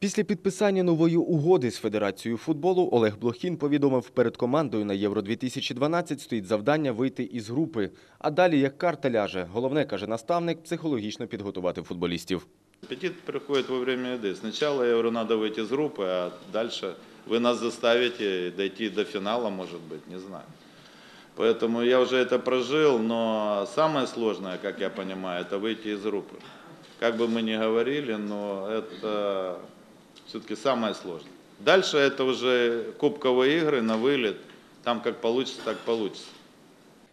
Після підписання нової угоди з Федерацією футболу Олег Блохін повідомив, перед командою на Євро-2012 стоїть завдання вийти із групи. А далі, як карта ляже, головне, каже наставник, психологічно підготувати футболістів. Аппетит приходит во время еды. Сначала, я говорю, надо выйти из группы, а дальше вы нас заставите дойти до финала, может быть, не знаю. Поэтому я уже это прожил, но самое сложное, как я понимаю, это выйти из группы. Как бы мы ни говорили, но это все-таки самое сложное. Дальше это уже кубковые игры на вылет. Там как получится, так получится.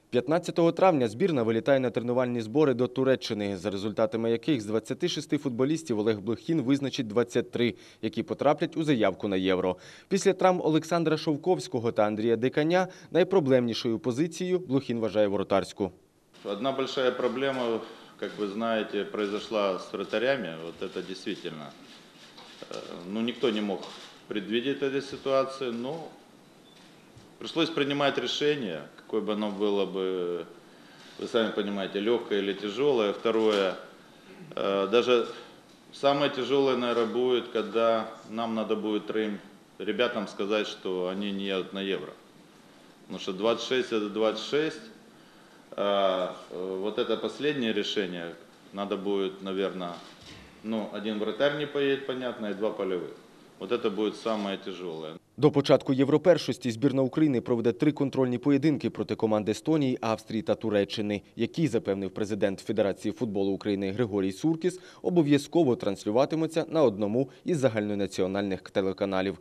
15 травня збірна вилітає на тренувальні збори до Туреччини, за результатами яких з 26 футболістів Олег Блохін визначить 23, які потраплять у заявку на євро. Після травм Олександра Шовковського та Андрія Диканя найпроблемнішою позицією Блохін вважає воротарську. Одна большая проблема, как вы знаете, произошла с вратарями. Вот это действительно, э, Ну, никто не мог предвидеть этой ситуации, но пришлось принимать решение, какое бы оно было бы, вы сами понимаете, легкое или тяжелое. Второе, э, даже самое тяжелое, наверное, будет, когда нам надо будет троим ребятам сказать, что они не едут на евро. Потому что 26 это 26, а, э, вот это последнее решение, надо будет, наверное, ну, один вратарь не поедет, понятно, и два полевых. Вот это будет самое тяжелое. До початку європершості збірна України проведе три контрольні поєдинки проти команд Естонії, Австрії та Туреччини, які, запевнив президент Федерації футболу України Григорій Суркіс, обов'язково транслюватимуться на одному із загальнонаціональних телеканалів.